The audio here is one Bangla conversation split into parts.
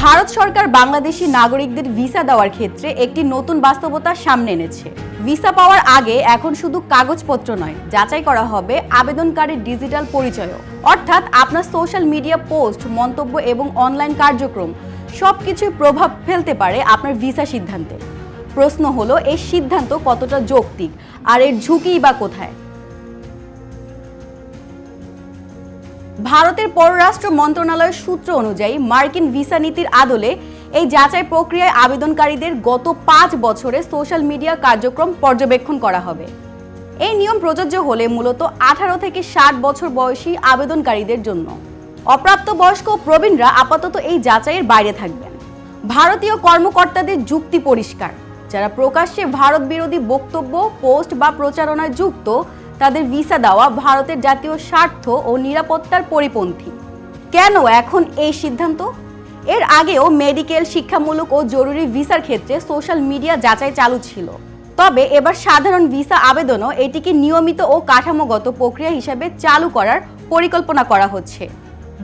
ভারত সরকার বাংলাদেশি নাগরিকদের ভিসা দেওয়ার ক্ষেত্রে একটি নতুন বাস্তবতা সামনে এনেছে। ভিসা পাওয়ার আগে এখন শুধু কাগজপত্র নয়, যাচাই করা হবে আবেদনকারীর ডিজিটাল পরিচয়ও। অর্থাৎ আপনার সোশ্যাল মিডিয়া পোস্ট, মন্তব্য এবং অনলাইন কার্যক্রম সবকিছুই প্রভাব ফেলতে পারে আপনার ভিসা সিদ্ধান্তে। প্রশ্ন হলো, এই সিদ্ধান্ত কতটা যৌক্তিক? আর এর ঝুঁকিই বা কোথায়? ভারতের পররাষ্ট্র মন্ত্রণালয়ের সূত্র অনুযায়ী মার্কিন ভিসা নীতির আদলে এই যাচাই প্রক্রিয়ায় আবেদনকারীদের গত পাঁচ বছরে সোশ্যাল মিডিয়া কার্যক্রম পর্যবেক্ষণ করা হবে। এই নিয়ম প্রযোজ্য হলে মূলত আঠারো থেকে ষাট বছর বয়সী আবেদনকারীদের জন্য। অপ্রাপ্তবয়স্ক ও প্রবীণরা আপাতত এই যাচাইয়ের বাইরে থাকবেন। ভারতীয় কর্মকর্তাদের যুক্তি পরিষ্কার। যারা প্রকাশ্যে ভারত বিরোধী বক্তব্য, পোস্ট বা প্রচারণায় যুক্ত তাদের ভিসা দেওয়া ভারতের জাতীয় স্বার্থ ও নিরাপত্তার পরিপন্থী। কেন এখন এই সিদ্ধান্ত? এর আগেও মেডিকেল, শিক্ষামূলক ও জরুরি ভিসার ক্ষেত্রে সোশ্যাল মিডিয়া যাচাই চালু ছিল। তবে এবার সাধারণ ভিসা আবেদনও এটিকে নিয়মিত ও কাঠামোগত প্রক্রিয়া হিসেবে চালু করার পরিকল্পনা করা হচ্ছে।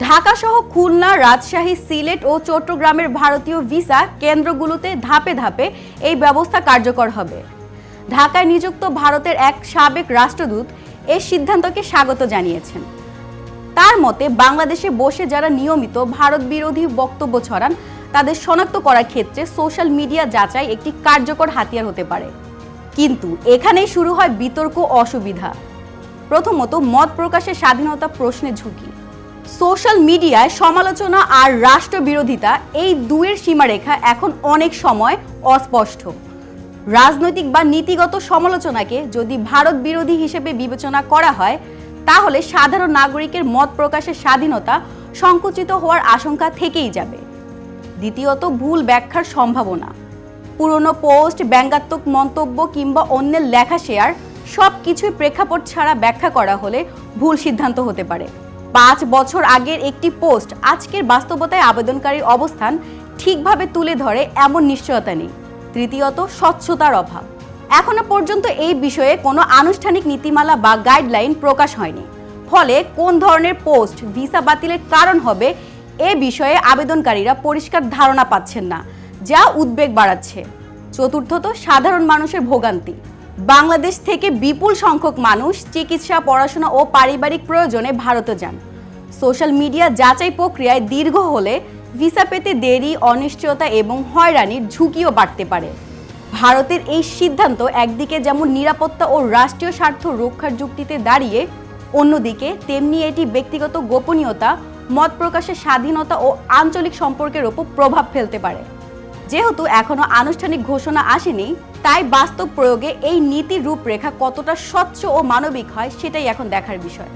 ঢাকা সহ খুলনা, রাজশাহী, সিলেট ও চট্টগ্রামের ভারতীয় ভিসা কেন্দ্রগুলোতে ধাপে ধাপে এই ব্যবস্থা কার্যকর হবে। ঢাকায় নিযুক্ত ভারতের এক সাবেক রাষ্ট্রদূত এই সিদ্ধান্তকে স্বাগত জানিয়েছেন। তার মতে, বাংলাদেশে বসে যারা নিয়মিত ভারত বিরোধী বক্তব্য ছড়ান, তাদের শনাক্ত করার ক্ষেত্রে সোশ্যাল মিডিয়া যাচাই একটি কার্যকর হাতিয়ার হতে পারে। কিন্তু এখানেই শুরু হয় বিতর্ক অসুবিধা। প্রথমত, মত প্রকাশের স্বাধীনতা প্রশ্নে ঝুঁকি। সোশ্যাল মিডিয়ায় সমালোচনা আর রাষ্ট্রবিরোধিতা এই দুয়ের সীমারেখা এখন অনেক সময় অস্পষ্ট। রাজনৈতিক বা নীতিগত সমালোচনাকে যদি ভারত বিরোধী হিসেবে বিবেচনা করা হয়, তাহলে সাধারণ নাগরিকের মত প্রকাশের স্বাধীনতা সংকুচিত হওয়ার আশঙ্কা থেকেই যাবে। দ্বিতীয়ত, ভুল ব্যাখ্যার সম্ভাবনা। পুরনো পোস্ট, ব্যঙ্গাত্মক মন্তব্য কিংবা অন্যের লেখা শেয়ার সব কিছুই প্রেক্ষাপট ছাড়া ব্যাখ্যা করা হলে ভুল সিদ্ধান্ত হতে পারে। পাঁচ বছর আগের একটি পোস্ট আজকের বাস্তবতায় আবেদনকারীর অবস্থান ঠিকভাবে তুলে ধরে এমন নিশ্চয়তা নেই। তৃতীয়ত স্বচ্ছতার অভাব। এখনও পর্যন্ত এই বিষয়ে কোনো আনুষ্ঠানিক নীতিমালা বা গাইডলাইন প্রকাশ হয়নি। ফলে কোন ধরনের পোস্ট ভিসা বাতিলের কারণ হবে এ বিষয়ে আবেদনকারীরা পরিষ্কার ধারণা পাচ্ছেন না, যা উদ্বেগ বাড়াচ্ছে। চতুর্থত, সাধারণ মানুষের ভোগান্তি। বাংলাদেশ থেকে বিপুল সংখ্যক মানুষ চিকিৎসা, পড়াশোনা ও পারিবারিক প্রয়োজনে ভারতে যান। সোশ্যাল মিডিয়া যাচাই প্রক্রিয়ায় দীর্ঘ হলে ভিসা পেতে দেরি, অনিশ্চয়তা এবং হয়রানির ঝুঁকিও বাড়তে পারে। ভারতের এই সিদ্ধান্ত একদিকে যেমন নিরাপত্তা ও রাষ্ট্রীয় স্বার্থ রক্ষার যুক্তিতে দাঁড়িয়ে, অন্যদিকে তেমনি এটি ব্যক্তিগত গোপনীয়তা, মত প্রকাশের স্বাধীনতা ও আঞ্চলিক সম্পর্কের ওপর প্রভাব ফেলতে পারে। যেহেতু এখনও আনুষ্ঠানিক ঘোষণা আসেনি, তাই বাস্তব প্রয়োগে এই নীতির রূপরেখা কতটা স্বচ্ছ ও মানবিক হয় সেটাই এখন দেখার বিষয়।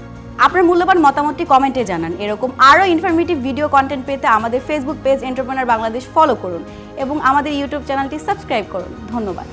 আপনার মূল্যবান মতামতটি কমেন্টে জানান। এরকম আরও ইনফরমেটিভ ভিডিও কন্টেন্ট পেতে আমাদের Facebook page entrepreneur Bangladesh follow করুন এবং আমাদের ইউটিউব চ্যানেলটি সাবস্ক্রাইব করুন। ধন্যবাদ।